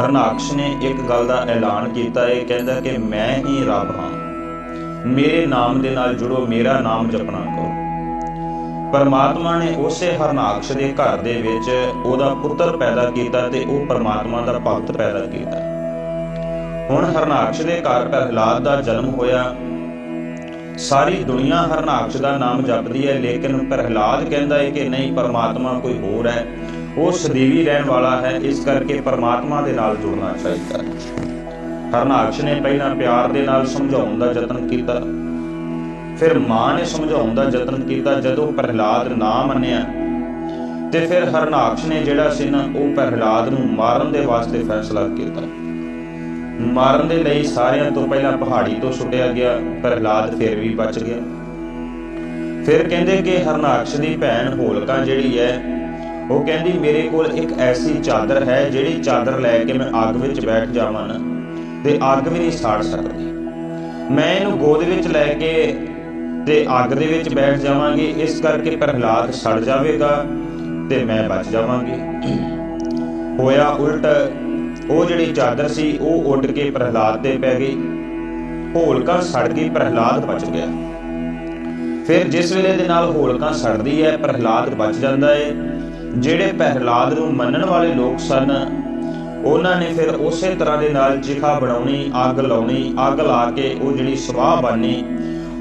ਹਰਨਾਕਸ਼ ਨੇ ਇੱਕ ਗੱਲ ਦਾ ਐਲਾਨ ਕੀਤਾ। ਹੈ ਕਹਿੰਦਾ ਕਿ ਮੈਂ ਹੀ ਰੱਬ ਹਾਂ। ਮੇਰੇ ਨਾਮ ਦੇ ਨਾਲ ਜੁੜੋ, ਮੇਰਾ ਨਾਮ ਜਪਣਾ ਕਰੋ। ਪਰਮਾਤਮਾ ਨੇ ਉਸੇ ਹਰਨਾਕਸ਼ ਦੇ ਘਰ ਦੇ ਵਿੱਚ ਉਹਦਾ ਪੁੱਤਰ ਪੈਦਾ ਕੀਤਾ ਤੇ ਉਹ ਪਰਮਾਤਮਾ ਦਾ ਭਗਤ ਪੈਦਾ ਕੀਤਾ। ਹੁਣ ਹਰਨਾਕਸ਼ ਦੇ ਘਰ ਪ੍ਰਹਿਲਾਦ ਦਾ ਜਨਮ ਹੋਇਆ। ਸਾਰੀ ਦੁਨੀਆ ਹਰਨਾਕਸ਼ ਦਾ ਨਾਮ ਜਪਦੀ ਹੈ, ਲੇਕਿਨ ਪ੍ਰਹਿਲਾਦ ਕਹਿੰਦਾ ਹੈ ਕਿ ਨਹੀਂ, ਪਰਮਾਤਮਾ ਕੋਈ ਹੋਰ ਹੈ। ਉਹ ਸਦੀਵੀ ਰਹਿਣ ਵਾਲਾ ਹੈ, ਇਸ ਕਰਕੇ ਪਰਮਾਤਮਾ ਦੇ ਨਾਲ ਜੁੜਨਾ ਚਾਹੀਦਾ ਹੈ। ਹਰਨਾਕਸ਼ ਨੇ ਪਹਿਲਾਂ ਪਿਆਰ ਦੇ ਨਾਲ ਸਮਝਾਉਣ ਦਾ ਯਤਨ ਕੀਤਾ। ਫਿਰ ਮਾਂ ਨੇ ਸਮਝਾਉਣ ਦਾ ਯਤਨ ਕੀਤਾ, ਜਦੋਂ ਪ੍ਰਹਿਲਾਦ ਨਾ ਮੰਨਿਆ। ਤੇ ਫਿਰ ਹਰਨਾਕਸ਼ ਨੇ ਜਿਹੜਾ ਸੀ ਨਾ, ਉਹ ਪ੍ਰਹਿਲਾਦ ਨੂੰ ਮਾਰਨ ਦੇ ਵਾਸਤੇ ਫੈਸਲਾ ਕੀਤਾ। ਮਾਰਨ ਦੇ ਲਈ ਸਾਰਿਆਂ ਤੋਂ ਪਹਿਲਾਂ ਪਹਾੜੀ ਤੋਂ ਸੁੱਟਿਆ ਗਿਆ, ਪ੍ਰਹਿਲਾਦ ਫਿਰ ਵੀ ਬਚ ਗਿਆ। ਫਿਰ ਕਹਿੰਦੇ ਕਿ ਹਰਨਾਕਸ਼ ਦੀ ਭੈਣ ਹੋਲਕਾ ਜਿਹੜੀ ਹੈ ਉਹ ਕਹਿੰਦੀ, ਮੇਰੇ ਕੋਲ ਇੱਕ ਐਸੀ ਚਾਦਰ ਹੈ ਜਿਹੜੀ ਚਾਦਰ ਲੈ ਕੇ ਮੈਂ ਅੱਗ ਵਿੱਚ ਬੈਠ ਜਾਵਾਂ ਨਾ, ਤੇ ਅੱਗ ਵੀ ਨਹੀਂ ਸਾੜ ਸਕਦੀ। ਮੈਂ ਇਹਨੂੰ ਗੋਦ ਵਿੱਚ ਲੈ ਕੇ ਤੇ ਅੱਗ ਦੇ ਵਿੱਚ ਬੈਠ ਜਾਵਾਂਗੀ, ਇਸ ਕਰਕੇ ਪ੍ਰਹਲਾਦ ਸੜ ਜਾਵੇਗਾ ਤੇ ਮੈਂ ਬਚ ਜਾਵਾਂਗੀ। ਹੋਇਆ ਉਲਟ, ਉਹ ਜਿਹੜੀ ਚਾਦਰ ਸੀ, ਉਹ ਉੱਡ ਕੇ ਪ੍ਰਹਲਾਦ ਤੇ ਪੈ ਗਈ। ਹੋਲਕਾ ਸੜ ਗਈ, ਪ੍ਰਹਲਾਦ ਬਚ ਗਿਆ। ਫਿਰ ਜਿਸ ਵੇਲੇ ਦੇ ਨਾਲ ਹੋਲਕਾ ਸੜਦੀ ਹੈ, ਪ੍ਰਹਲਾਦ ਬਚ ਜਾਂਦਾ ਹੈ ਜਿਹੜੇ ਪ੍ਰਹਿਲਾਦ ਨੂੰ ਮੰਨਣ ਵਾਲੇ ਲੋਕ ਸਨ, ਉਹਨਾਂ ਨੇ ਫਿਰ ਉਸੇ ਤਰ੍ਹਾਂ ਦੇ ਨਾਲ ਚਿਖਾ ਬਣਾਉਣੀ, ਅੱਗ ਲਾਉਣੀ, ਅੱਗ ਲਾ ਕੇ ਉਹ ਜਿਹੜੀ ਸਵਾਹ ਬਣਨੀ,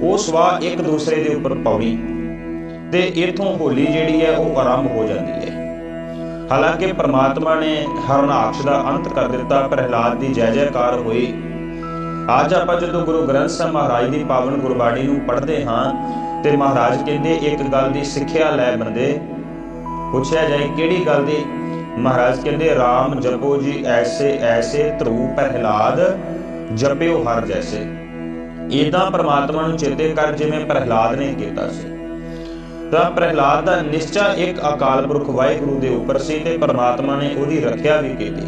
ਉਹ ਸਵਾਹ ਇੱਕ ਦੂਸਰੇ ਦੇ ਉੱਪਰ ਪਾਉਣੀ। ਤੇ ਇਥੋਂ ਹੋਲੀ ਜਿਹੜੀ ਹੈ ਉਹ ਆਰੰਭ ਹੋ ਜਾਂਦੀ ਹੈ। ਹਾਲਾਂਕਿ ਪ੍ਰਮਾਤਮਾ ਨੇ ਹਰਨਾਕਸ਼ ਦਾ ਅੰਤ ਕਰ ਦਿੱਤਾ, ਪ੍ਰਹਿਲਾਦ ਦੀ ਜੈ ਜੈਕਾਰ ਹੋਈ। ਅੱਜ ਆਪਾਂ ਜਦੋਂ ਗੁਰੂ ਗ੍ਰੰਥ ਸਾਹਿਬ ਮਹਾਰਾਜ ਦੀ ਪਾਵਨ ਗੁਰਬਾਣੀ ਨੂੰ ਪੜ੍ਹਦੇ ਹਾਂ, ਤੇ ਮਹਾਰਾਜ ਕਹਿੰਦੇ, ਇੱਕ ਗੱਲ ਦੀ ਸਿੱਖਿਆ ਲੈ ਬੰਦੇ ਪੁੱਛਿਆ ਜਾਏ ਕਿਹੜੀ ਗੱਲ ਦੀ? ਮਹਾਰਾਜ ਕਹਿੰਦੇ RAM ਜਪੋ ਜੀ ਐਸੇ ਐਸੇ ਧਰੂ ਪ੍ਰਹਿਲਾਦ, ਜਪਿਓ ਹਰ ਜੈਸੇ। ਇਦਾਂ ਪ੍ਰਮਾਤਮਾ ਨੂੰ ਚੇਤੇ ਕਰ ਜਿਵੇਂ ਪ੍ਰਹਿਲਾਦ ਨੇ ਕੀਤਾ ਸੀ। ਤਾਂ ਪ੍ਰਹਿਲਾਦ ਦਾ ਨਿਸ਼ਚਾ ਇੱਕ ਅਕਾਲ ਪੁਰਖ ਵਾਹਿਗੁਰੂ ਦੇ ਉੱਪਰ ਸੀ ਤੇ ਪ੍ਰਮਾਤਮਾ ਨੇ ਉਹਦੀ ਰੱਖਿਆ ਵੀ ਕੀਤੀ।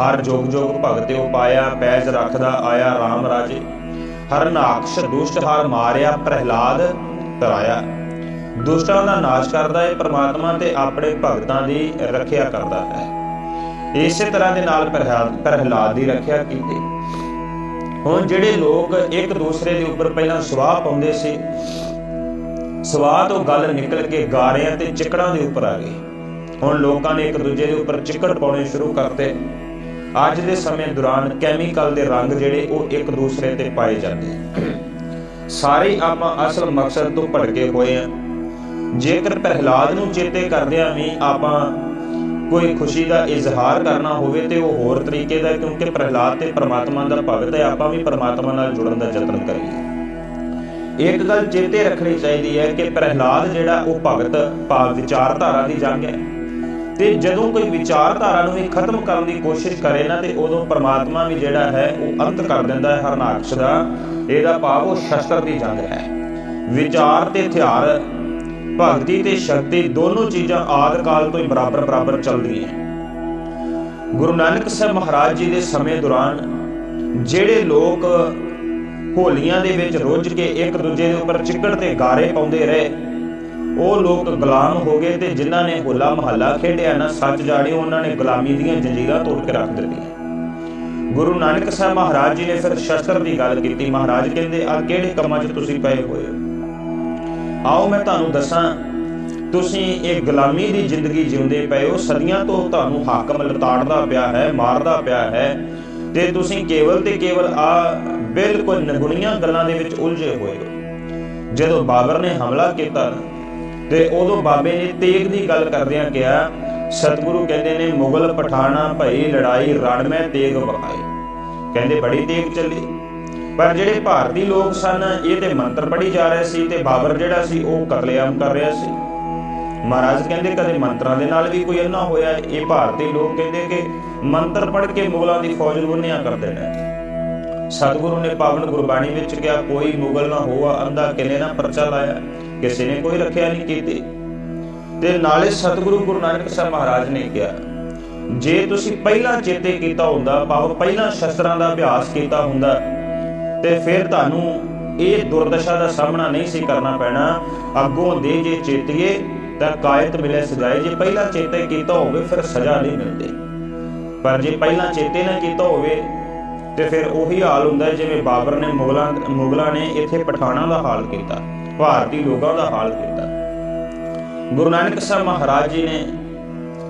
ਹਰ ਜੋਗ ਜੋਗ ਭਗਤੇ ਉਪਾਇਆ ਪੈਜ ਰੱਖਦਾ ਆਇਆ RAM ਰਾਜੇ। ਹਰ ਨਾਕਸ਼ ਦੁਸ਼ਟ ਹਰ ਮਾਰਿਆ, ਪ੍ਰਹਿਲਾਦ ਤਰਾਇਆ। ਦੁਸ਼ਟਾਂ ਦਾ ਨਾਸ਼ ਕਰਦਾ ਹੈ, ਪ੍ਰਮਾਤਮਾ ਤੇ ਆਪਣੇ ਭਗਤਾਂ ਦੀ ਰੱਖਿਆ ਕਰਦਾ ਹੈ। ਇਸੇ ਤਰ੍ਹਾਂ ਦੇ ਨਾਲ ਪ੍ਰਹਿਲਾਦ ਦੀ ਰੱਖਿਆ ਕੀਤੀ। ਹੁਣ ਜਿਹੜੇ ਲੋਕ ਇੱਕ ਦੂਸਰੇ ਦੇ ਉੱਪਰ ਪਹਿਲਾਂ ਸਵਾਹ ਪਾਉਂਦੇ ਸੀ, ਸਵਾਹ ਤੋਂ ਗੱਲ ਨਿਕਲ ਕੇ ਗਾਰਿਆਂ ਤੇ ਚਿਕੜਾਂ ਦੇ ਉੱਪਰ ਆ ਗਈ। ਹੁਣ ਲੋਕਾਂ ਨੇ ਇੱਕ ਦੂਜੇ ਦੇ ਉੱਪਰ ਚਿੱਕੜ ਪਾਉਣੇ ਸ਼ੁਰੂ ਕਰਤੇ। ਅੱਜ ਦੇ ਸਮੇਂ ਦੌਰਾਨ ਕੈਮੀਕਲ ਦੇ ਰੰਗ ਜਿਹੜੇ ਉਹ ਇੱਕ ਦੂਸਰੇ ਤੇ ਪਾਏ ਜਾਂਦੇ ਸਾਰੇ ਆਪਾਂ ਅਸਲ ਮਕਸਦ ਤੋਂ ਭਟਕੇ ਹੋਏ ਆ। ਜੇਕਰ ਪ੍ਰਹਿਲਾਦ ਨੂੰ ਚੇਤੇ ਕਰਦਿਆਂ ਵੀ ਆਪਾਂ ਕੋਈ ਖੁਸ਼ੀ ਦਾ ਇਜ਼ਹਾਰ ਕਰਨਾ ਹੋਵੇ ਤੇ ਉਹ ਹੋਰ ਤਰੀਕੇ ਦਾ ਕਿਉਂਕਿ ਪ੍ਰਹਿਲਾਦ ਤੇ ਪ੍ਰਮਾਤਮਾ ਦਾ ਭਗਤ ਹੈ, ਆਪਾਂ ਵੀ ਪ੍ਰਮਾਤਮਾ ਨਾਲ ਜੁੜਨ ਦਾ ਯਤਨ ਕਰੀਏ। ਇੱਕ ਗੱਲ ਚੇਤੇ ਰੱਖਣੀ ਚਾਹੀਦੀ ਹੈ ਕਿ ਪ੍ਰਹਿਲਾਦ ਜਿਹੜਾ ਉਹ ਭਗਤ ਭਾਵ ਵਿਚਾਰਧਾਰਾ ਦੀ ਜੰਗ ਹੈ। ਤੇ ਜਦੋਂ ਕੋਈ ਵਿਚਾਰਧਾਰਾ ਨੂੰ ਵੀ ਖਤਮ ਕਰਨ ਦੀ ਕੋਸ਼ਿਸ਼ ਕਰੇ ਨਾ, ਤੇ ਉਦੋਂ ਪ੍ਰਮਾਤਮਾ ਵੀ ਜਿਹੜਾ ਹੈ, ਉਹ ਅੰਤ ਕਰ ਦਿੰਦਾ ਹੈ, ਹਰਨਾਕਸ਼ ਦਾ। ਇਹਦਾ ਭਾਵ ਉਹ ਸ਼ਸਤਰ ਦੀ ਜੰਗ ਹੈ। ਵਿਚਾਰ ਤੇ ਹਥਿਆਰ ਭਗਤੀ ਤੇ ਸ਼ਕਤੀ ਦੋਨੋਂ ਚੀਜ਼ਾਂ ਆਦ ਕਾਲ ਤੋਂ ਹੀ ਬਰਾਬਰ ਬਰਾਬਰ ਚੱਲਦੀਆਂ ਗੁਰੂ ਨਾਨਕ ਸਾਹਿਬ ਮਹਾਰਾਜ ਜੀ ਦੇ ਸਮੇਂ ਦੌਰਾਨ ਜਿਹੜੇ ਲੋਕ ਹੋਲੀਆਂ ਦੇ ਵਿੱਚ ਰੁੱਝ ਕੇ ਇੱਕ ਦੂਜੇ ਦੇ ਉੱਪਰ ਚਿੱਕੜ ਤੇ ਗਾਰੇ ਪਾਉਂਦੇ ਰਹੇ, ਉਹ ਲੋਕ ਗੁਲਾਮ ਹੋ ਗਏ ਤੇ ਜਿਨ੍ਹਾਂ ਨੇ ਹੋਲਾ ਮਹੱਲਾ ਖੇਡਿਆ ਨਾ, ਸੱਚ ਜਾਣੇ ਉਹਨਾਂ ਨੇ ਗੁਲਾਮੀ ਦੀਆਂ ਜੰਜੀਰਾਂ ਤੋੜ ਕੇ ਰੱਖ ਦਿੱਤੀਆਂ। ਗੁਰੂ ਨਾਨਕ ਸਾਹਿਬ ਮਹਾਰਾਜ ਜੀ ਨੇ ਫਿਰ ਸ਼ਸਤਰ ਦੀ ਗੱਲ ਕੀਤੀ। ਮਹਾਰਾਜ ਕਹਿੰਦੇ ਆ ਕਿਹੜੇ ਕੰਮਾਂ 'ਚ ਤੁਸੀਂ ਪਏ ਹੋਏ ਹੋ? ਆਓ ਮੈਂ ਤੁਹਾਨੂੰ ਦੱਸਾਂ, ਤੁਸੀਂ ਇਹ ਗੁਲਾਮੀ ਦੀ ਜ਼ਿੰਦਗੀ ਜਿਉਂਦੇ ਪਏ ਹੋ, ਸਦੀਆਂ ਤੋਂ ਤੁਹਾਨੂੰ ਹਾਕਮ ਲਤਾੜਦਾ ਪਿਆ ਹੈ, ਮਾਰਦਾ ਪਿਆ ਹੈ ਤੇ ਤੁਸੀਂ ਕੇਵਲ ਤੇ ਕੇਵਲ ਆ ਬਿਲਕੁਲ ਨਗੁਣੀਆਂ ਗੱਲਾਂ ਦੇ ਵਿੱਚ ਉਲਝੇ ਹੋਏ ਹੋ। ਜਦੋਂ ਬਾਬਰ ਨੇ ਹਮਲਾ ਕੀਤਾ ਤੇ ਉਦੋਂ ਬਾਬੇ ਨੇ ਤੇਗ ਦੀ ਗੱਲ ਕਰਦਿਆਂ ਕਿਹਾ, ਸਤਿਗੁਰੂ ਕਹਿੰਦੇ ਨੇ, ਮੁਗਲ ਪਠਾਣਾ ਭਈ ਲੜਾਈ ਰਣ ਮੈਂ ਤੇਗ ਵਖਾਈ ਕਹਿੰਦੇ, ਬੜੀ ਤੇਗ ਚੱਲੀ। ਪਰ ਜਿਹੜੇ ਭਾਰਤੀ ਲੋਕ ਸਨ, ਇਹ ਤੇ ਮੰਤਰ ਪੜ੍ਹੀ ਜਾ ਰਹੇ ਸੀ ਤੇ ਬਾਬਰ ਜਿਹੜਾ ਸੀ, ਉਹ ਕਤਲੇਆਮ ਕਰ ਰਿਹਾ ਸੀ। ਮਹਾਰਾਜ ਕਹਿੰਦੇ ਕਦੇ ਮੰਤਰਾਂ ਦੇ ਨਾਲ ਵੀ ਕੋਈ ਅੰਨਾ ਹੋਇਆ? ਇਹ ਭਾਰਤੀ ਲੋਕ ਕਹਿੰਦੇ ਕਿ ਮੰਤਰ ਪੜ੍ਹ ਕੇ ਮੁਗਲਾਂ ਦੀ ਫੌਜ ਨੂੰ ਨਿਆਂ ਕਰਦੇ ਨੇ ਸਤਿਗੁਰੂ ਨੇ ਪਾਵਨ ਗੁਰਬਾਣੀ ਵਿੱਚ ਕਿਹਾ, ਕੋਈ ਮੁਗਲ ਨਾ ਹੋਆ, ਅੰਧਾ ਕਿਨੇ ਨਾ ਪਰਚਾ ਲਾਇਆ। ਕਿਸੇ ਨੇ ਕੋਈ ਰੱਖਿਆ ਨਹੀਂ ਕੀਤੀ। ਤੇ ਨਾਲੇ ਸਤਿਗੁਰੂ ਗੁਰੂ ਨਾਨਕ ਸਾਹਿਬ ਮਹਾਰਾਜ ਨੇ ਕਿਹਾ, ਜੇ ਤੁਸੀਂ ਪਹਿਲਾਂ ਚੇਤੇ ਕੀਤਾ ਹੁੰਦਾ, ਭਾਵ ਪਹਿਲਾਂ ਸ਼ਸਤਰਾਂ ਦਾ ਅਭਿਆਸ ਕੀਤਾ ਹੁੰਦਾ ਤੇ ਫਿਰ ਤੁਹਾਨੂੰ ਇਹ ਦੁਰਦਸ਼ਾ ਦਾ ਸਾਹਮਣਾ ਨਹੀਂ ਸੀ ਕਰਨਾ ਪੈਣਾ। ਅੱਗੋਂ ਦੇ ਜੇ ਚੇਤੀਏ, ਤਾਂ ਕਾਇਤ ਮਿਲੇ ਸਜਾਏ ਜੇ ਪਹਿਲਾਂ ਚੇਤੇ ਕੀਤਾ ਹੋਵੇ, ਫਿਰ ਸਜ਼ਾ ਨਹੀਂ ਮਿਲਦੀ। ਪਰ ਜੇ ਪਹਿਲਾਂ ਚੇਤੇ ਨਾ ਕੀਤਾ ਹੋਵੇ, ਤੇ ਫਿਰ ਉਹੀ ਹਾਲ ਹੁੰਦਾ ਜਿਵੇਂ ਬਾਬਰ ਨੇ ਮੁਗਲਾਂ ਮੁਗਲਾਂ ਨੇ ਇੱਥੇ ਪਠਾਣਾ ਦਾ ਹਾਲ ਕੀਤਾ, ਭਾਰਤੀ ਲੋਕਾਂ ਦਾ ਹਾਲ ਕੀਤਾ। ਗੁਰੂ ਨਾਨਕ ਸਾਹਿਬ ਮਹਾਰਾਜ ਜੀ ਨੇ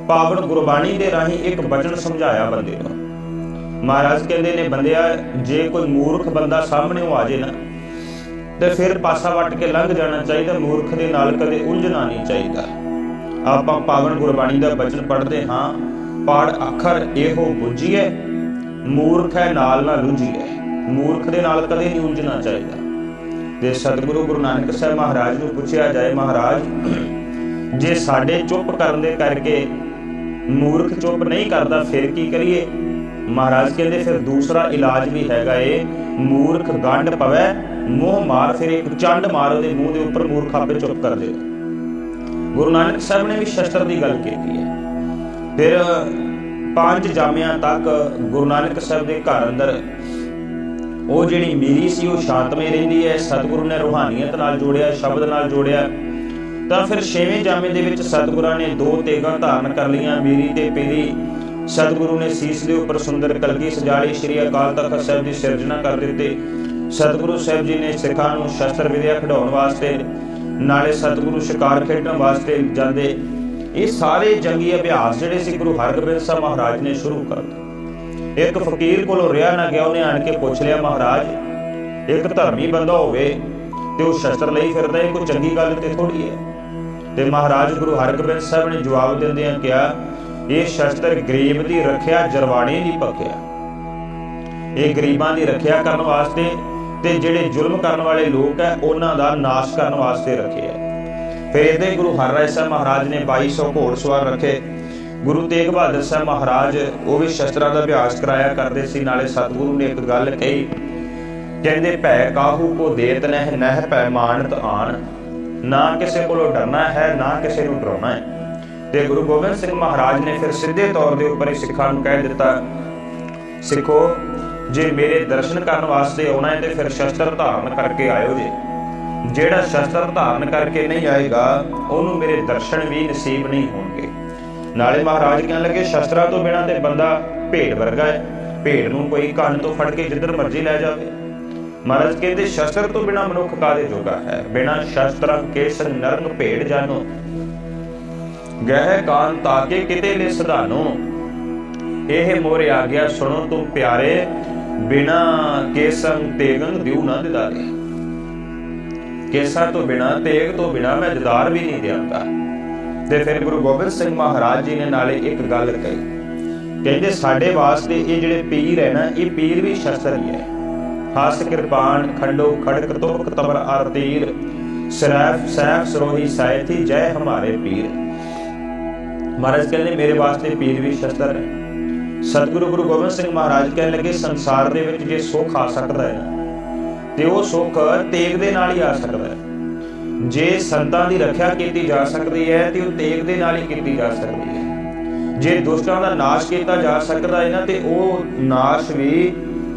ਪਾਵਨ ਗੁਰਬਾਣੀ ਦੇ ਰਾਹੀਂ ਇੱਕ ਬਚਨ ਸਮਝਾਇਆ ਬੰਦੇ ਨੂੰ। ਮਹਾਰਾਜ ਕਹਿੰਦੇ ਨੇ, ਬੰਦਿਆ, ਜੇ ਕੋਈ ਮੂਰਖ ਬੰਦਾ ਸਾਹਮਣੇ ਆ ਜੇ ਨਾ, ਤੇ ਫਿਰ ਪਾਸਾ ਵੱਟ ਕੇ ਲੰਘ ਜਾਣਾ ਚਾਹੀਦਾ, ਮੂਰਖ ਦੇ ਨਾਲ ਕਦੇ ਉਲਝਣਾ ਨਹੀਂ ਚਾਹੀਦਾ। ਆਪਾਂ ਪਾਵਨ ਗੁਰਬਾਣੀ ਦਾ ਬਚਨ ਪੜ੍ਹਦੇ ਹਾਂ ਪਾੜ ਅੱਖਰ ਇਹੋ ਬੁੱਝੀਏ, ਮੂਰਖ ਹੈ ਨਾਲ ਨਾ ਲੁਝੀਏ, ਮੂਰਖ ਦੇ ਨਾਲ ਕਦੇ ਨਹੀਂ ਉਲਝਣਾ ਚਾਹੀਦਾ। ਤੇ ਸਤਿਗੁਰੂ ਗੁਰੂ ਨਾਨਕ ਸਾਹਿਬ ਮਹਾਰਾਜ ਨੂੰ ਪੁੱਛਿਆ ਜਾਏ, ਮਹਾਰਾਜ, ਜੇ ਸਾਡੇ ਚੁੱਪ ਕਰਨ ਦੇ ਕਰਕੇ ਮੂਰਖ ਚੁੱਪ ਨਹੀਂ ਕਰਦਾ, ਫਿਰ ਕੀ ਕਰੀਏ? ਮਹਾਰਾਜ ਕਹਿੰਦੇ, ਫਿਰ ਦੂਸਰਾ ਇਲਾਜ ਵੀ ਹੈਗਾ ਏ। ਮੂਰਖ ਗੰਢ ਪਵੇ, ਮੂੰਹ ਮਾਰ, ਫਿਰ ਇੱਕ ਚੰਡ ਮਾਰ ਉਹਦੇ ਮੂੰਹ ਦੇ ਉੱਪਰ ਮੂਰਖ ਆਪੇ ਚੁੱਪ ਕਰ ਜਾਏਗਾ ਗੁਰੂ ਨਾਨਕ ਸਾਹਿਬ ਨੇ ਵੀ ਸ਼ਸਤਰ ਦੀ ਗੱਲ ਕੀਤੀ ਹੈ। ਫਿਰ ਪੰਜ ਜਾਮਿਆਂ ਤੱਕ ਗੁਰੂ ਨਾਨਕ ਸਾਹਿਬ ਦੇ ਘਰ ਅੰਦਰ ਉਹ ਜਿਹੜੀ ਮੀਰੀ ਸੀ, ਉਹ ਸ਼ਾਂਤਮਈ ਰਹਿੰਦੀ ਹੈ। ਸਤਿਗੁਰੂ ਨੇ ਰੂਹਾਨੀਅਤ ਨਾਲ ਜੋੜਿਆ, ਸ਼ਬਦ ਨਾਲ ਜੋੜਿਆ। ਤਾਂ ਫਿਰ ਛੇਵੇਂ ਜਾਮੇ ਦੇ ਵਿੱਚ ਸਤਿਗੁਰਾਂ ਨੇ ਦੋ ਤੇਗਾਂ ਧਾਰਨ ਕਰ ਲਈਆਂ, ਮੀਰੀ ਤੇ ਪੀਲੀ ਸਤਿਗੁਰੂ ਨੇ ਸੀਸ ਦੇ ਉੱਪਰ ਸੁੰਦਰ ਕਲਗੀ ਸਜਾਲੀ ਸ਼੍ਰੀ ਅਕਾਲ ਤਖਤ ਸਾਹਿਬ ਦੀ ਸਿਰਜਣਾ ਕਰ ਦਿੱਤੀ। ਸਤਿਗੁਰੂ ਸਾਹਿਬ ਜੀ ਨੇ ਸਿੱਖਾਂ ਨੂੰ ਸ਼ਸਤਰ ਵਿਦਿਆ ਖਿਡਾਉਣ ਵਾਸਤੇ, ਨਾਲੇ ਸਤਿਗੁਰੂ ਸ਼ਿਕਾਰ ਖੇਡਣ ਵਾਸਤੇ ਜਾਂਦੇ। ਇਹ ਸਾਰੇ ਜੰਗੀ ਅਭਿਆਸ ਜਿਹੜੇ ਸੀ ਗੁਰੂ ਹਰਗੋਬਿੰਦ ਸਾਹਿਬ ਮਹਾਰਾਜ ਨੇ ਸ਼ੁਰੂ ਕਰ ਦਿੱਤੇ। ਇੱਕ ਫਕੀਰ ਕੋਲੋਂ ਰਿਆ ਨਾ ਗਿਆ, ਉਹਨੇ ਆਣ ਕੇ ਪੁੱਛ ਲਿਆ, ਮਹਾਰਾਜ, ਇੱਕ ਧਰਮੀ ਬੰਦਾ ਹੋਵੇ ਤੇ ਉਹ ਸ਼ਸਤਰ ਲਈ ਫਿਰਦਾ ਇਹ ਕੋਈ ਚੰਗੀ ਗੱਲ ਤੇ ਥੋੜੀ ਹੈ? ਤੇ ਮਹਾਰਾਜ ਗੁਰੂ ਹਰਗੋਬਿੰਦ ਸਾਹਿਬ ਨੇ ਜਵਾਬ ਦਿੰਦਿਆਂ ਕਿਹਾ ਇਹ ਸ਼ਸਤਰ ਗਰੀਬ ਦੀ ਰੱਖਿਆ, ਜਰਵਾਣੇ ਦੀ ਪੱਕਿਆ ਇਹ ਗਰੀਬਾਂ ਦੀ ਰੱਖਿਆ ਕਰਨ ਵਾਸਤੇ ਤੇ ਜਿਹੜੇ ਜ਼ੁਲਮ ਕਰਨ ਵਾਲੇ ਲੋਕ ਹੈ, ਉਹਨਾਂ ਦਾ ਨਾਸ਼ ਕਰਨ ਵਾਸਤੇ ਰੱਖਿਆ ਫਿਰ ਇਹਦੇ ਗੁਰੂ ਹਰਰਾਏ ਸਾਹਿਬ ਮਹਾਰਾਜ ਨੇ 2200 ਘੋੜਸਵਾਰ ਰੱਖੇ। ਗੁਰੂ ਤੇਗ ਬਹਾਦਰ ਸਾਹਿਬ ਮਹਾਰਾਜ, ਉਹ ਵੀ ਸ਼ਸਤਰਾਂ ਦਾ ਅਭਿਆਸ ਕਰਾਇਆ ਕਰਦੇ ਸੀ, ਨਾਲੇ ਸਤਿਗੁਰੂ ਨੇ ਇੱਕ ਗੱਲ ਕਹੀ। ਕਹਿੰਦੇ, ਭੈ ਕਾਹੂ ਕੋ ਦੇਤ ਨਹਿ ਨਹਿ ਭੈ ਮਾਨਤ ਆਣ ਨਾ ਕਿਸੇ ਕੋਲੋਂ ਡਰਨਾ ਹੈ, ਨਾ ਕਿਸੇ ਨੂੰ ਡਰਾਉਣਾ ਹੈ। ਤੇ ਗੁਰੂ ਗੋਬਿੰਦ ਸਿੰਘ ਮਹਾਰਾਜ ਨੇ ਫਿਰ ਸਿੱਧੇ ਤੌਰ ਦੇ ਉੱਪਰ ਇਹ ਸਿੱਖਾਂ ਨੂੰ ਕਹਿ ਦਿੱਤਾ, ਸਿੱਖੋ, ਜੇ ਮੇਰੇ ਦਰਸ਼ਨ ਕਰਨ ਵਾਸਤੇ ਆਉਣਾ ਹੈ ਤੇ ਫਿਰ ਸ਼ਸਤਰ ਧਾਰਨ ਕਰਕੇ ਆਇਓ ਜੇ। ਜਿਹੜਾ ਸ਼ਸਤਰ ਧਾਰਨ ਕਰਕੇ ਨਹੀਂ ਆਏਗਾ, ਉਹਨੂੰ ਮੇਰੇ ਦਰਸ਼ਨ ਵੀ ਨਸੀਬ ਨਹੀਂ ਹੋਣਗੇ। ਨਾਲੇ ਮਹਾਰਾਜ ਕਹਿਣ ਲੱਗੇ, ਸ਼ਸਤਰਾਂ ਤੋਂ ਬਿਨਾਂ ਤੇ ਬੰਦਾ ਭੇਡ ਵਰਗਾ ਹੈ। ਭੇਡ ਨੂੰ ਕੋਈ ਕੰਨ ਤੋਂ ਫੜ ਕੇ ਜਿੱਧਰ ਮਰਜ਼ੀ ਲੈ ਜਾਵੇ। ਮਹਾਰਾਜ ਕਹਿੰਦੇ, ਸ਼ਸਤਰ ਤੋਂ ਬਿਨਾਂ ਮਨੁੱਖ ਕਾਦੇ ਜੋਗਾ ਹੈ? ਬਿਨਾਂ ਸ਼ਸਤਰਾਂ ਕੇਸ ਨਰੰਗ ਭੇਡ ਜਾਨੋ। ਗਹਿ ਕਾਨ ਤਾਕੇ ਕਿਤੇ ਲੈ ਸਧਾਨੋ। ਇਹ ਮੋਰੇ ਆ ਗਿਆ ਸੁਣੋ ਤੁਮ ਪਿਆਰੇ, ਬਿਨਾ ਕੇਸੰ ਤੇਗੰ ਦਿਉ ਨਾ ਦਿਦਾਰੇ। ਕੇਸਾਂ ਤੋਂ ਬਿਨਾ, ਤੇਗ ਤੋਂ ਬਿਨਾ ਮੈਂ ਦਿਦਾਰ ਵੀ ਨਹੀਂ ਦਿਆਂਗਾ। ਤੇ ਫਿਰ ਗੁਰੂ ਗੋਬਿੰਦ ਸਿੰਘ ਮਹਾਰਾਜ ਜੀ ਨੇ ਨਾਲੇ ਇੱਕ ਗੱਲ ਕਹੀ। ਕਹਿੰਦੇ, ਸਾਡੇ ਵਾਸਤੇ ਇਹ ਜਿਹੜੇ ਪੀਰ ਹੈ ਨਾ, ਇਹ ਪੀਰ ਵੀ ਸ਼ਸਤਰ ਹੀ ਹੈ। ਹਸ ਕਿਰਪਾਨ, ਖੰਡੋ, ਖੜਕ ਤੁਰਕ ਤਬਰ ਅਰ ਤੀਰ ਸਰੈਫ ਸੈਫ ਸਰੋਹੀ, ਸਾਇਥੀ, ਜੈ ਹਮਾਰੇ ਪੀਰ। ਮਹਾਰਾਜ ਕਹਿੰਦੇ, ਮੇਰੇ ਵਾਸਤੇ ਪੀਰ ਵੀ ਸ਼ਸਤਰ ਹੈ। ਸਤਿਗੁਰੂ ਗੁਰੂ ਗੋਬਿੰਦ ਸਿੰਘ ਮਹਾਰਾਜ ਕਹਿਣ ਲੱਗੇ, ਸੰਸਾਰ ਦੇ ਵਿੱਚ ਜੇ ਸੁੱਖ ਆ ਸਕਦਾ ਹੈ, ਤੇ ਉਹ ਸੁੱਖ ਤੇਗ ਦੇ ਨਾਲ ਹੀ ਆ ਸਕਦਾ ਹੈ। ਜੇ ਸੰਤਾਂ ਦੀ ਰੱਖਿਆ ਕੀਤੀ ਜਾ ਸਕਦੀ ਹੈ, ਤੇ ਉਹ ਤੇਗ ਦੇ ਨਾਲ ਹੀ ਕੀਤੀ ਜਾ ਸਕਦੀ ਹੈ। ਜੇ ਦੁਸ਼ਟਾਂ ਦਾ ਨਾਸ਼ ਕੀਤਾ ਜਾ ਸਕਦਾ ਹੈ ਨਾ, ਤੇ ਉਹ ਨਾਸ਼ ਵੀ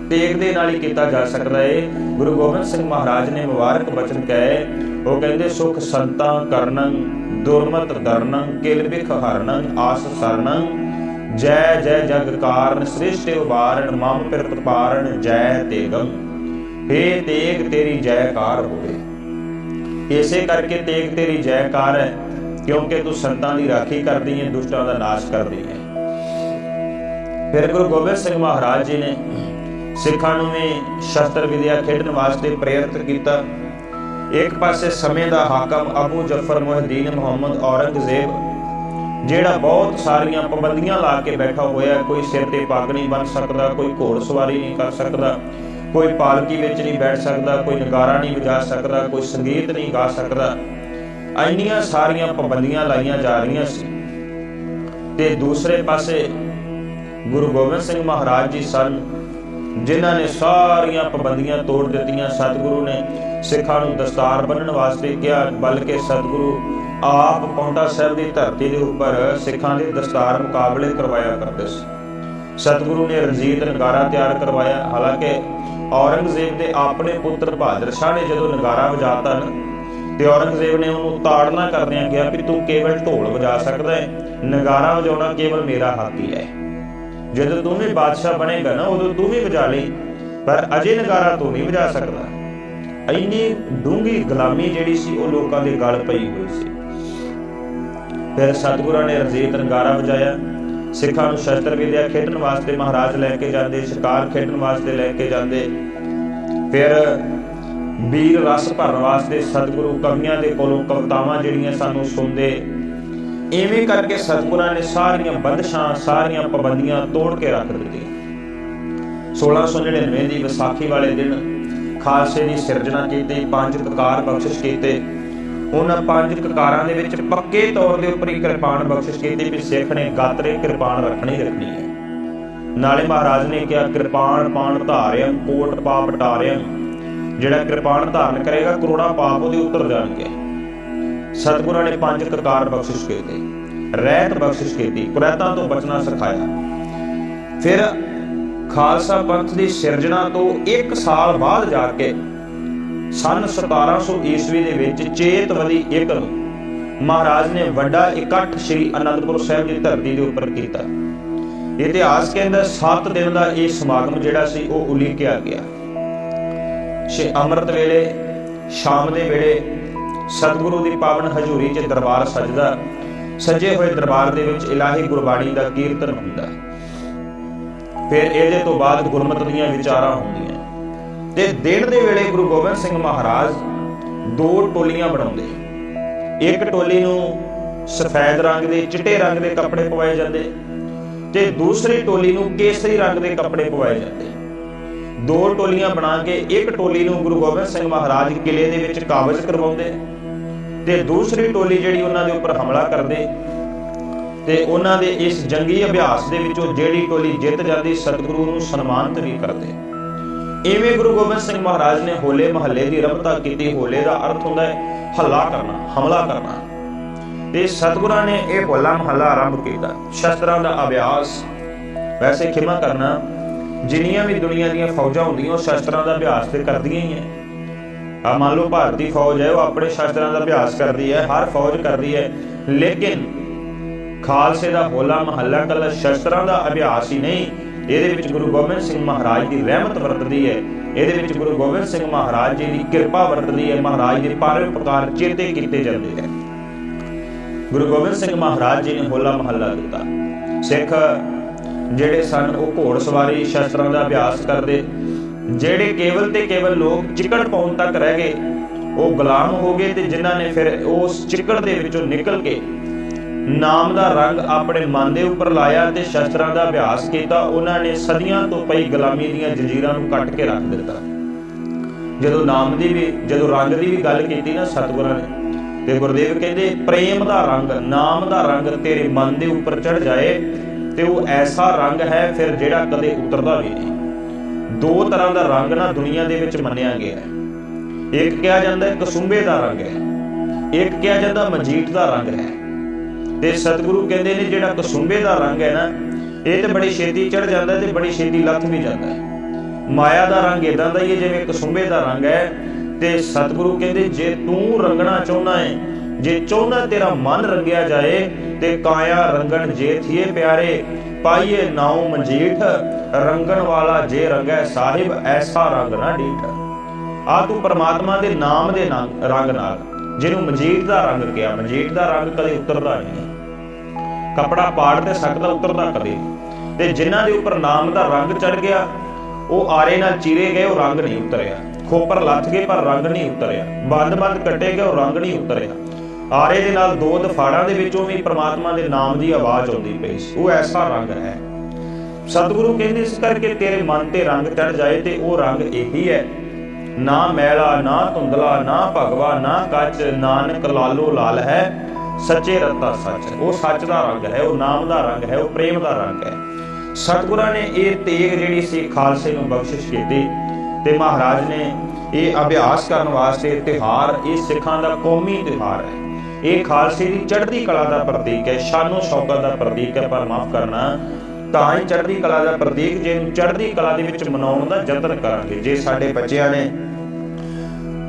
ਤੇਗ ਦੇ ਨਾਲ ਹੀ ਕੀਤਾ ਜਾ ਸਕਦਾ ਹੈ। ਗੁਰੂ ਗੋਬਿੰਦ ਸਿੰਘ ਮਹਾਰਾਜ ਨੇ ਮੁਬਾਰਕ ਬਚਨ ਕਹੇ। ਉਹ ਕਹਿੰਦੇ, ਸੁਖ ਸੰਤਾਂ ਕਰਨੰ ਦੁਰਮਤ ਦਰਨੰ ਕਿਲ ਬਿਖ ਹਰਨੰ, ਆਸ ਸਰਨੰ। ਜੈ ਜੈ ਜਗ ਕਾਰਨ, ਸ੍ਰਿਸ਼ਟ ਉਬਾਰਣ ਮਮ ਪਿਰਤ ਪਾਰਣ ਜੈ ਤੇਗੰ। ਹੇ ਤੇਗ ਤੇਰੀ ਜੈਕਾਰ ਹੋਵੇ। ਇਸੇ ਕਰਕੇ ਤੇਗ ਤੇਰੀ ਜੈਕਾਰ ਹੈ, ਕਿਉਂਕਿ ਤੂੰ ਸੰਤਾਂ ਦੀ ਰਾਖੀ ਕਰਦੀ ਹੈ ਦੁਸ਼ਟਾਂ ਦਾ ਨਾਸ਼ ਕਰਦੀ ਹੈ ਫਿਰ ਗੁਰੂ ਗੋਬਿੰਦ ਸਿੰਘ ਮਹਾਰਾਜ ਜੀ ਨੇ ਸਿੱਖਾਂ ਨੂੰ ਵੀ ਸ਼ਸਤਰ ਵਿਦਿਆ ਖੇਡਣ ਵਾਸਤੇ ਪ੍ਰੇਰਿਤ ਕੀਤਾ। ਇੱਕ ਪਾਸੇ ਸਮੇਂ ਦਾ ਹਾਕਮ ਅਬੂ ਜਫਰ ਮੁਹਦੀਨ ਮੁਹੰਮਦ ਔਰੰਗਜ਼ੇਬ, ਜਿਹੜਾ ਬਹੁਤ ਸਾਰੀਆਂ ਪਾਬੰਦੀਆਂ ਲਾ ਕੇ ਬੈਠਾ ਹੋਇਆ, ਕੋਈ ਸਿਰ ਤੇ ਪੱਗ ਨਹੀਂ ਬੰਨ ਸਕਦਾ, ਕੋਈ ਘੋੜਸਵਾਰੀ ਨਹੀਂ ਕਰ ਸਕਦਾ, ਕੋਈ ਪਾਲਕੀ ਵਿੱਚ ਨਹੀਂ ਬੈਠ ਸਕਦਾ, ਕੋਈ ਨਗਾਰਾ ਨਹੀਂ ਵਜਾ ਸਕਦਾ, ਕੋਈ ਸੰਗੀਤ ਨਹੀਂ ਗਾ ਸਕਦਾ। ਇੰਨੀਆਂ ਸਾਰੀਆਂ ਪਾਬੰਦੀਆਂ ਲਾਈਆਂ ਜਾ ਰਹੀਆਂ ਸੀ। ਤੇ ਦੂਸਰੇ ਪਾਸੇ ਗੁਰੂ ਗੋਬਿੰਦ ਸਿੰਘ ਮਹਾਰਾਜ ਜੀ ਸਨ ਜਿਨ੍ਹਾਂ ਨੇ ਸਾਰੀਆਂ ਪਾਬੰਦੀਆਂ ਤੋੜ ਦਿੱਤੀਆਂ ਸਤਿਗੁਰੂ ਨੇ, ਸਿੱਖਾਂ ਨੂੰ ਦਸਤਾਰ ਬੰਨਣ ਵਾਸਤੇ ਕਿਹਾ, ਬਲਕਿ ਸਤਿਗੁਰੂ ਆਪ ਪੌਂਟਾ ਸਾਹਿਬ ਦੀ ਧਰਤੀ ਦੇ ਉੱਪਰ ਸਿੱਖਾਂ ਦੇ ਦਸਤਾਰ ਮੁਕਾਬਲੇ ਕਰਵਾਇਆ ਕਰਦੇ ਸੀ। ਸਤਿਗੁਰੂ ਨੇ ਰਣਜੀਤ ਨਗਾਰਾ ਤਿਆਰ ਕਰਵਾਇਆ। ਹਾਲਾਂਕਿ ਔਰੰਗਜ਼ੇਬ ਦੇ ਆਪਣੇ ਪੁੱਤਰ ਬਹਾਦਰ ਸ਼ਾਹ ਨੇ ਜਦੋਂ ਨਗਾਰਾ ਵਜਾਤਾ ਨਾ, ਤੇ ਔਰੰਗਜ਼ੇਬ ਨੇ ਉਹਨੂੰ ਤਾੜਨਾ ਕਰਦਿਆਂ ਕਿਹਾ ਕਿ ਤੂੰ ਕੇਵਲ ਢੋਲ ਵਜਾ ਸਕਦਾ ਹੈ ਨਗਾਰਾ ਵਜਾਉਣਾ ਕੇਵਲ ਮੇਰਾ ਹੱਕ ਹੀ ਹੈ। ਜਦੋਂ ਤੂੰ ਵੀ ਬਾਦਸ਼ਾਹ ਬਣੇਗਾ ਨਾ, ਉਦੋਂ ਤੂੰ ਵੀ ਵਜਾ ਲਈ, ਪਰ ਅਜੇ ਨਗਾਰਾ ਤੂੰ ਨਹੀਂ ਵਜਾ ਸਕਦਾ। ਇੰਨੀ ਡੂੰਗੀ ਗੁਲਾਮੀ ਜਿਹੜੀ ਸੀ, ਉਹ ਲੋਕਾਂ ਦੇ ਗਲ ਪਈ ਹੋਈ ਸੀ। ਫਿਰ ਸਤਿਗੁਰਾਂ ਨੇ ਰਜੀਤ ਨਗਾਰਾ ਵਜਾਇਆ। ਸਿੱਖਾਂ ਨੂੰ ਸ਼ਸਤਰ ਵਿਦਿਆ ਖੇਡਣ ਵਾਸਤੇ ਮਹਾਰਾਜ ਲੈ ਕੇ ਜਾਂਦੇ, ਸ਼ਿਕਾਰ ਖੇਡਣ ਵਾਸਤੇ ਲੈ ਕੇ ਜਾਂਦੇ। ਫਿਰ ਵੀਰ ਰਸ ਭਰਨ ਵਾਸਤੇ ਸਤਿਗੁਰੂ ਕਵੀਆਂ ਦੇ ਕੋਲੋਂ ਕਵਿਤਾਵਾਂ ਜਿਹੜੀਆਂ ਸਾਨੂੰ ਸੁਣਦੇ ਐਵੇਂ ਕਰਕੇ ਸਤਿਗੁਰਾਂ ਨੇ ਸਾਰੀਆਂ ਬੰਦਸ਼ਾਂ, ਸਾਰੀਆਂ ਪਾਬੰਦੀਆਂ ਤੋੜ ਕੇ ਰੱਖ ਦਿੱਤੀਆਂ। 1699 ਦੀ ਵਿਸਾਖੀ ਵਾਲੇ ਦਿਨ ਖਾਲਸੇ ਦੀ ਸਿਰਜਣਾ ਕੀਤੀ, ਪੰਜ ਕਕਾਰ ਬਖਸ਼ਿਸ਼ ਕੀਤੇ। ਉਹਨਾਂ ਪੰਜ ਕਕਾਰਾਂ ਦੇ ਵਿੱਚ ਪੱਕੇ ਤੌਰ ਦੇ ਉੱਪਰ ਹੀ ਕਿਰਪਾਨ ਬਖਸ਼ਿਸ਼ ਕੀਤੀ ਵੀ ਸਿੱਖ ਨੇ ਗਾਤਰੇ ਕਿਰਪਾਨ ਰੱਖਣੀ ਰੱਖਣੀ ਹੈ। ਨਾਲੇ ਮਹਾਰਾਜ ਨੇ ਕਿਹਾ, ਕਿਰਪਾਨ ਪਾਣ ਧਾਰਿਆ, ਕੋਟ ਪਾਪ ਟਾਰਿਆ, ਜਿਹੜਾ ਕਿਰਪਾਨ ਧਾਰਨ ਕਰੇਗਾ ਕਰੋੜਾ ਪਾਪ ਉਹਦੇ ਉੱਤਰ ਜਾਣਗੇ। ਸਤਿਗੁਰਾਂ ਨੇ ਪੰਜ ਕਕਾਰ ਬਖਸ਼ਿਸ਼ ਕੀਤੇ। ਰਹਿਤ ਬਖਸ਼ਿਸ਼ ਕੀਤੀ, ਕੁਰੈਤਾਂ ਤੋਂ ਬਚਣਾ ਸਿਖਾਇਆ। ਫਿਰ ਖਾਲਸਾ ਪੰਥ ਦੀ ਸਿਰਜਣਾ ਤੋਂ 1 ਸਾਲ ਬਾਅਦ ਜਾ ਕੇ ਸਨ 1700 ਈਸਵੀ ਦੇ ਵਿੱਚ ਚੇਤਵਦੀ ਇੱਕ ਨੂੰ ਮਹਾਰਾਜ ਨੇ ਵੱਡਾ ਇਕੱਠ ਸ੍ਰੀ ਅਨੰਦਪੁਰ ਸਾਹਿਬ ਦੀ ਧਰਤੀ ਦੇ ਉੱਪਰ ਕੀਤਾ। ਇਤਿਹਾਸ ਕਹਿੰਦਾ 7 ਦਿਨ ਦਾ ਇਹ ਸਮਾਗਮ ਜਿਹੜਾ ਸੀ, ਉਹ ਉਲੀਕਿਆ ਗਿਆ। ਸ਼ੇ ਅੰਮ੍ਰਿਤ ਵੇਲੇ, ਸ਼ਾਮ ਦੇ ਵੇਲੇ ਸਤਿਗੁਰੂ ਦੀ ਪਾਵਨ ਹਜ਼ੂਰੀ 'ਚ ਦਰਬਾਰ ਸਜਦਾ। ਸਜੇ ਹੋਏ ਦਰਬਾਰ ਦੇ ਵਿੱਚ ਇਲਾਹੀ ਗੁਰਬਾਣੀ ਦਾ ਕੀਰਤਨ ਹੁੰਦਾ। ਫਿਰ ਇਹਦੇ ਤੋਂ ਬਾਅਦ ਗੁਰਮਤਿ ਦੀਆਂ ਵਿਚਾਰਾਂ ਹੁੰਦੀਆਂ। ਤੇ ਦਿਨ ਦੇ ਵੇਲੇ ਗੁਰੂ ਗੋਬਿੰਦ ਸਿੰਘ ਮਹਾਰਾਜ ਦੋ ਟੋਲੀਆਂ ਬਣਾਉਂਦੇ। ਇੱਕ ਟੋਲੀ ਨੂੰ ਸਫੈਦ ਰੰਗ ਦੇ, ਚਿੱਟੇ ਰੰਗ ਦੇ ਕੱਪੜੇ ਪਵਾਏ ਜਾਂਦੇ ਤੇ ਦੂਸਰੀ ਟੋਲੀ ਨੂੰ ਕੇਸਰੀ ਰੰਗ ਦੇ ਕੱਪੜੇ ਪਵਾਏ ਜਾਂਦੇ। ਦੋ ਟੋਲੀਆਂ ਬਣਾ ਕੇ ਇੱਕ ਟੋਲੀ ਨੂੰ ਗੁਰੂ ਗੋਬਿੰਦ ਸਿੰਘ ਮਹਾਰਾਜ ਕਿਲੇ ਦੇ ਵਿੱਚ ਕਾਬਜ਼ ਕਰਵਾਉਂਦੇ। ਤੇ ਦੂਸਰੀ ਟੋਲੀ ਜਿਹੜੀ ਉਹਨਾਂ ਦੇ ਉੱਪਰ ਹਮਲਾ ਕਰਦੇ ਤੇ ਉਹਨਾਂ ਦੇ ਇਸ ਜੰਗੀ ਅਭਿਆਸ ਦੇ ਵਿੱਚੋਂ ਜਿਹੜੀ ਟੋਲੀ ਜਿੱਤ ਜਾਂਦੀ, ਸਤਿਗੁਰੂ ਨੂੰ ਸਨਮਾਨਿਤ ਵੀ ਕਰਦੇ। ਐਵੇਂ ਗੁਰੂ ਗੋਬਿੰਦ ਸਿੰਘ ਮਹਾਰਾਜ ਨੇ ਹੋਲੇ ਮਹੱਲੇ ਦੀ ਰਮਤਾ ਕੀਤੀ। ਹੋਲੇ ਦਾ ਅਰਥ ਹੁੰਦਾ ਹੈ ਹੱਲਾ ਕਰਨਾ, ਹਮਲਾ ਕਰਨਾ। ਤੇ ਸਤਿਗੁਰਾਂ ਨੇ ਇਹ ਹੋਲਾ ਮਹੱਲਾ ਆਰੰਭ ਕੀਤਾ। ਸ਼ਸਤਰਾਂ ਦਾ ਅਭਿਆਸ, ਵੈਸੇ ਖਿਮਾ ਕਰਨਾ, ਜਿੰਨੀਆਂ ਵੀ ਦੁਨੀਆ ਦੀਆਂ ਫੌਜਾਂ ਹੁੰਦੀਆਂ, ਉਹ ਸ਼ਸਤਰਾਂ ਦਾ ਅਭਿਆਸ ਤੇ ਕਰਦੀਆਂ ਹੀ ਐ ਆ ਮੰਨ ਲਓ ਭਾਰਤੀ ਫੌਜ ਹੈ, ਉਹ ਆਪਣੇ ਸ਼ਸਤਰਾਂ ਦਾ ਅਭਿਆਸ ਕਰਦੀ ਹੈ, ਹਰ ਫੌਜ ਕਰਦੀ ਹੈ। ਲੇਕਿਨ ਖਾਲਸੇ ਦਾ ਹੋਲਾ, ਮਹੱਲਾ ਕੱਲਾ ਸ਼ਸਤਰਾਂ ਦਾ ਅਭਿਆਸ ਹੀ ਨਹੀਂ, ਇਹਦੇ ਵਿੱਚ ਗੁਰੂ ਗੋਬਿੰਦ ਸਿੰਘ ਮਹਾਰਾਜ ਦੀ ਰਹਿਮਤ ਵਰਤਦੀ ਹੈ। ਇਹਦੇ ਵਿੱਚ ਗੁਰੂ ਗੋਬਿੰਦ ਸਿੰਘ ਮਹਾਰਾਜ ਜੀ ਦੀ ਕਿਰਪਾ ਵਰਤਦੀ ਹੈ, ਮਹਾਰਾਜ ਦੇ ਪਰਉਪਕਾਰ ਚੇਤੇ ਕੀਤੇ ਜਾਂਦੇ ਹੈ। ਗੁਰੂ ਗੋਬਿੰਦ ਸਿੰਘ ਮਹਾਰਾਜ ਜੀ ਨੇ ਹੋਲਾ ਮਹੱਲਾ ਦਿੱਤਾ। ਸਿੱਖ ਜਿਹੜੇ ਸਨ, ਉਹ ਘੋੜ ਸਵਾਰੀ ਸ਼ਸਤਰਾਂ ਦਾ ਅਭਿਆਸ ਕਰਦੇ ਜਿਹੜੇ ਕੇਵਲ ਤੇ ਕੇਵਲ ਲੋਕ ਚਿੱਕੜ ਪਾਉਣ ਤੱਕ ਰਹਿ ਗਏ, ਉਹ ਗੁਲਾਮ ਹੋ ਗਏ ਤੇ ਜਿਨ੍ਹਾਂ ਨੇ ਫਿਰ ਉਸ ਚਿੱਕੜ ਦੇ ਵਿੱਚੋਂ ਨਿਕਲ ਕੇ ਨਾਮ ਦਾ ਰੰਗ ਆਪਣੇ ਮਨ ਦੇ ਉੱਪਰ ਲਾਇਆ ਤੇ ਸ਼ਸਤਰਾਂ ਦਾ ਅਭਿਆਸ ਕੀਤਾ, ਉਹਨਾਂ ਨੇ ਸਦੀਆਂ ਤੋਂ ਪਈ ਗੁਲਾਮੀ ਦੀਆਂ ਜੰਜੀਰਾਂ ਨੂੰ ਕੱਟ ਕੇ ਰੱਖ ਦਿੱਤਾ। ਜਦੋਂ ਨਾਮ ਦੀ ਵੀ, ਜਦੋਂ ਰੰਗ ਦੀ ਵੀ ਗੱਲ ਕੀਤੀ ਨਾ ਸਤਿਗੁਰਾਂ ਨੇ, ਤੇ ਗੁਰਦੇਵ ਕਹਿੰਦੇ, ਪ੍ਰੇਮ ਦਾ ਰੰਗ, ਨਾਮ ਦਾ ਰੰਗ ਤੇਰੇ ਮਨ ਦੇ ਉੱਪਰ ਚੜ ਜਾਏ ਤੇ ਉਹ ਐਸਾ ਰੰਗ ਹੈ ਫਿਰ ਜਿਹੜਾ ਕਦੇ ਉਤਰਦਾ ਵੀ ਨਹੀਂ। ਦੋ ਤਰ੍ਹਾਂ ਦਾ ਰੰਗ ਨਾ ਦੁਨੀਆ ਦੇ ਵਿੱਚ ਮੰਨਿਆ ਗਿਆ ਹੈ। ਇੱਕ ਕਿਹਾ ਜਾਂਦਾ ਹੈ ਕਸੁੰਬੇ ਦਾ ਰੰਗ ਹੈ। ਇੱਕ ਕਿਹਾ ਜਾਂਦਾ ਮਜੀਠ ਦਾ ਰੰਗ ਹੈ। ਤੇ ਸਤਿਗੁਰੂ ਕਹਿੰਦੇ ਨੇ ਜਿਹੜਾ ਕਸੁੰਬੇ ਦਾ ਰੰਗ ਹੈ ਨਾ, ਇਹ ਤੇ ਬੜੀ ਛੇਤੀ ਚੜ ਜਾਂਦਾ ਤੇ ਬੜੀ ਛੇਤੀ ਲੱਥ ਵੀ ਜਾਂਦਾ ਹੈ। ਮਾਇਆ ਦਾ ਰੰਗ ਇਦਾਂ ਦਾ ਹੀ ਹੈ ਜਿਵੇਂ ਕਸੁੰਬੇ ਦਾ ਰੰਗ ਹੈ। ਤੇ ਸਤਿਗੁਰੂ ਕਹਿੰਦੇ ਜੇ ਤੂੰ ਰੰਗਣਾ ਚਾਹੁੰਦਾ ਹੈ, ਜੇ ਚਾਹੁੰਦਾ ਤੇਰਾ ਮਨ ਰੰਗਿਆ ਜਾਏ, ਤੇ ਕਾਇਆ ਰੰਗਣ ਜੇ ਥੀਏ ਪਿਆਰੇ ਪਾਈਏ ਨਾਉ ਮਜੀਠ, ਰੰਗਣ ਵਾਲਾ ਜੇ ਰੰਗੈ ਸਾਹਿਬ, ਐਸਾ ਰੰਗ ਨਾ ਡੀਠ। ਆ ਤੂੰ ਪਰਮਾਤਮਾ ਦੇ ਨਾਮ ਦੇ ਰੰਗ ਨਾਲ, ਜਿਹਨੂੰ ਮਜੀਠ ਦਾ ਰੰਗ ਕਿਹਾ। ਮਜੀਠ ਦਾ ਰੰਗ ਕਦੇ ਉਤਰਦਾ ਨਹੀਂ। ਕਪੜਾ ਪਾੜ ਤੇ ਸਕਦਾ ਉਤਰਦਾ ਕਦੇ। ਤੇ ਜਿਨ੍ਹਾਂ ਦੇ ਉੱਪਰ ਨਾਮ ਦਾ ਰੰਗ ਚੜ ਗਿਆ, ਉਹ ਆਰੇ ਨਾਲ ਚੀਰੇ ਗਏ, ਉਹ ਰੰਗ ਨਹੀਂ ਉਤਰਿਆ। ਖੋਪਰ ਲੱਥ ਗਏ, ਪਰ ਰੰਗ ਨਹੀਂ ਉਤਰਿਆ। ਬੰਦ-ਬੰਦ ਕੱਟੇ ਗਏ, ਉਹ ਰੰਗ ਨਹੀਂ ਉਤਰਿਆ। ਆਰੇ ਦੇ ਨਾਲ ਦੋ ਦਫਾੜਾਂ ਦੇ ਵਿੱਚੋਂ ਵੀ ਪ੍ਰਮਾਤਮਾ ਦੇ ਨਾਮ ਦੀ ਆਵਾਜ਼ ਆਉਂਦੀ ਪਈ ਸੀ। ਉਹ ਐਸਾ ਰੰਗ ਹੈ। ਸਤਿਗੁਰੂ ਕਹਿੰਦੇ ਇਸ ਕਰਕੇ ਤੇਰੇ ਮਨ ਤੇ ਰੰਗ ਚੜ ਜਾਏ ਤੇ ਉਹ ਰੰਗ ਇਹੀ ਹੈ। ਨਾ ਮੈਲਾ, ਨਾ ਧੁੰਦਲਾ, ਨਾ ਭਗਵਾ, ਨਾ ਕੱਚ, ਨਾਨਕ ਲਾਲੋ ਲਾਲ ਹੈ। ਸੱਚੇ ਰਤਾ ਸੱਚ ਉਹ ਸੱਚ ਦਾ ਰੰਗ ਹੈ, ਉਹ ਨਾਮ ਦਾ ਰੰਗ ਹੈ, ਉਹ ਪ੍ਰੇਮ ਦਾ ਰੰਗ ਹੈ। ਸਤਿਗੁਰਾਂ ਨੇ ਇਹ ਤੇਗ ਜਿਹੜੀ ਸੀ, ਖਾਲਸੇ ਨੂੰ ਬਖਸ਼ਿਸ਼ ਕੀਤੀ ਤੇ ਮਹਾਰਾਜ ਨੇ ਇਹ ਅਭਿਆਸ ਕਰਨ ਵਾਸਤੇ ਤਿਹਾਰ ਇਹ ਸਿੱਖਾਂ ਦਾ ਕੌਮੀ ਤਿਹਾਰ ਹੈ। ਇਹ ਖਾਲਸੇ ਦੀ ਚੜ੍ਹਦੀ ਕਲਾ ਦਾ ਪ੍ਰਤੀਕ ਹੈ, ਸ਼ਾਨੋ ਸ਼ੌਕਤ ਦਾ ਪ੍ਰਤੀਕ ਹੈ ਪਰ ਮਾਫ ਕਰਨਾ। ਤਾਂ ਹੀ ਚੜ੍ਹਦੀ ਕਲਾ ਦਾ ਪ੍ਰਤੀਕ, ਜੇ ਨੂੰ ਚੜ੍ਹਦੀ ਕਲਾ ਦੇ ਵਿੱਚ ਮਨਾਉਣ ਦਾ ਯਤਨ ਕਰਾਂਗੇ, ਜੇ ਸਾਡੇ ਬੱਚਿਆਂ ਨੇ